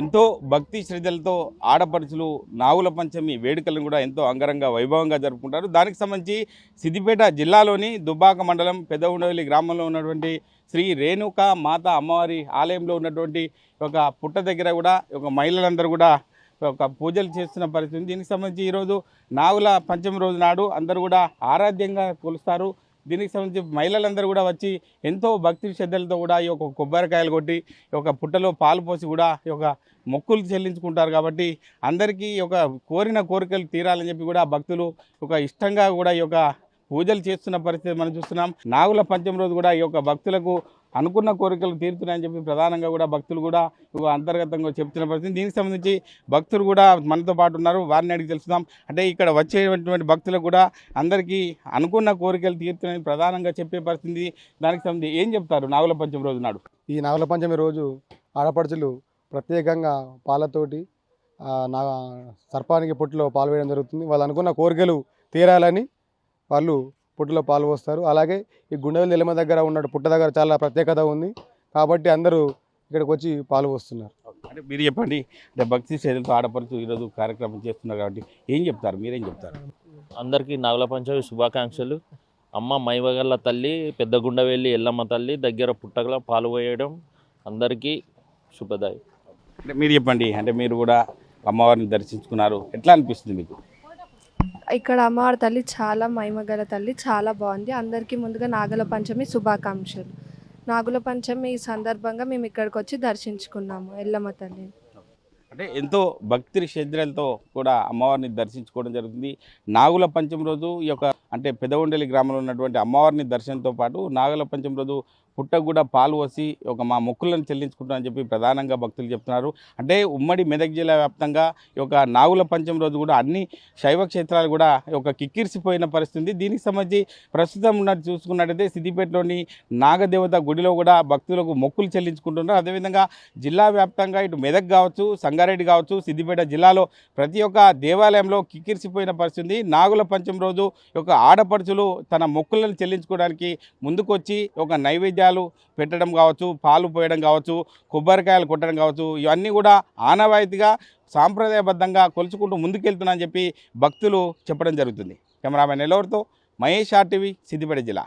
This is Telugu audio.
ఎంతో భక్తి శ్రద్ధలతో ఆడపడుచులు నాగుల పంచమి వేడుకలను కూడా ఎంతో అంగరంగ వైభవంగా జరుపుకుంటారు. దానికి సంబంధించి సిద్దిపేట జిల్లాలోని దుబ్బాక మండలం పెదవుండవల్లి గ్రామంలో ఉన్నటువంటి శ్రీ రేణుక మాత అమ్మవారి ఆలయంలో ఉన్నటువంటి ఒక పుట్ట దగ్గర కూడా ఒక మహిళలందరూ కూడా ఒక పూజలు చేస్తున్న పరిస్థితి. దీనికి సంబంధించి ఈరోజు నాగుల పంచమి రోజు నాడు అందరూ కూడా ఆరాధ్యంగా కొలుస్తారు. దీనికి సంబంధించి మహిళలందరూ కూడా వచ్చి ఎంతో భక్తి శ్రద్ధలతో కూడా ఈ యొక్క కొబ్బరికాయలు కొట్టి ఈ యొక్క పుట్టలో పాలు పోసి కూడా ఈ యొక్క మొక్కులు చెల్లించుకుంటారు కాబట్టి అందరికీ ఒక కోరిన కోరికలు తీరాలని చెప్పి కూడా భక్తులు ఒక ఇష్టంగా కూడా ఈ యొక్క పూజలు చేస్తున్న పరిస్థితి మనం చూస్తున్నాం. నాగుల పంచమి రోజు కూడా ఈ యొక్క భక్తులకు అనుకున్న కోరికలు తీరుతున్నాయని చెప్పి ప్రధానంగా కూడా భక్తులు కూడా అంతర్గతంగా చెప్తున్న పరిస్థితి. దీనికి సంబంధించి భక్తులు కూడా మనతో పాటు ఉన్నారు. వారిని అడిగి తెలుసుకుందాం. అంటే ఇక్కడ వచ్చేటువంటి భక్తులకు కూడా అందరికీ అనుకున్న కోరికలు తీరుతున్నాయని ప్రధానంగా చెప్పే పరిస్థితి దానికి సంబంధించి ఏం చెప్తారు నాగుల పంచమి రోజు నాడు? ఈ నాగుల పంచమి రోజు ఆడపడుచులు ప్రత్యేకంగా పాలతోటి నా సర్పానికి పొట్టులో పాల్వేయడం జరుగుతుంది. వాళ్ళు అనుకున్న కోరికలు తీరాలని వాళ్ళు పుట్టులో పాలు పోస్తారు. అలాగే ఈ గుండెల నిలమ దగ్గర ఉన్న పుట్ట దగ్గర చాలా ప్రత్యేకత ఉంది. కాబట్టి అందరూ ఇక్కడికి వచ్చి పాలు పోస్తున్నారు. అంటే మీరు చెప్పండి అంటే భక్తి శ్రద్ధలతో ఆడపడుచు ఈరోజు కార్యక్రమం చేస్తున్నారు కాబట్టి ఏం చెప్తారు? మీరేం చెప్తారు? అందరికీ నాగుల పంచమి శుభాకాంక్షలు. అమ్మ మైవగల్ల తల్లి పెద్ద గుండవెల్లి ఎల్లమ్మ తల్లి దగ్గర పుట్టగల పాలు పోయడం అందరికీ శుభదాయి. అంటే మీరు చెప్పండి అంటే మీరు కూడా అమ్మవారిని దర్శించుకున్నారు. ఎట్లా అనిపిస్తుంది మీకు? ఇక్కడ అమ్మవారి తల్లి చాలా మహిమగల తల్లి చాలా బాగుంది. అందరికీ ముందుగా నాగుల పంచమి శుభాకాంక్షలు. నాగుల పంచమి సందర్భంగా మేము ఇక్కడికి వచ్చి దర్శించుకున్నాము ఎల్లమ్మ తల్లిని. అంటే ఎంతో భక్తి శ్రద్ధలతో కూడా అమ్మవారిని దర్శించుకోవడం జరుగుతుంది. నాగుల పంచమి రోజు ఈ యొక్క అంటే పెదవండలి గ్రామంలో ఉన్నటువంటి అమ్మవారిని దర్శనంతో పాటు నాగుల పంచమి రోజు పుట్టకు కూడా పాలు పోసి ఒక మా మొక్కులను చెల్లించుకుంటామని చెప్పి ప్రధానంగా భక్తులు చెప్తున్నారు. అంటే ఉమ్మడి మెదక్ జిల్లా వ్యాప్తంగా ఈ యొక్క నాగుల పంచం రోజు కూడా అన్ని శైవ క్షేత్రాలు కూడా ఒక కిక్కిరిసిపోయిన పరిస్థితి దీనికి సంబంధించి ప్రస్తుతం ఉన్నట్టు చూసుకున్నట్టయితే సిద్దిపేటలోని నాగదేవత గుడిలో కూడా భక్తులకు మొక్కులు చెల్లించుకుంటున్నారు. అదేవిధంగా జిల్లా వ్యాప్తంగా ఇటు మెదక్ కావచ్చు సంగారెడ్డి కావచ్చు సిద్దిపేట జిల్లాలో ప్రతి ఒక్క దేవాలయంలో కిక్కిరిసిపోయిన పరిస్థితి నాగుల పంచం రోజు యొక్క ఆడపడుచులు తన మొక్కులను చెల్లించుకోవడానికి ముందుకొచ్చి ఒక నైవేద్య నైవేద్యాలు పెట్టడం కావచ్చు పాలు పోయడం కావచ్చు కొబ్బరికాయలు కొట్టడం కావచ్చు ఇవన్నీ కూడా ఆనవాయితీగా సాంప్రదాయబద్ధంగా కొలుచుకుంటూ ముందుకెళ్తున్నా అని చెప్పి భక్తులు చెప్పడం జరుగుతుంది. కెమెరామెన్ ఎల్లవరితో మహేష్ ఆర్టీవీ సిద్దిపేట జిల్లా.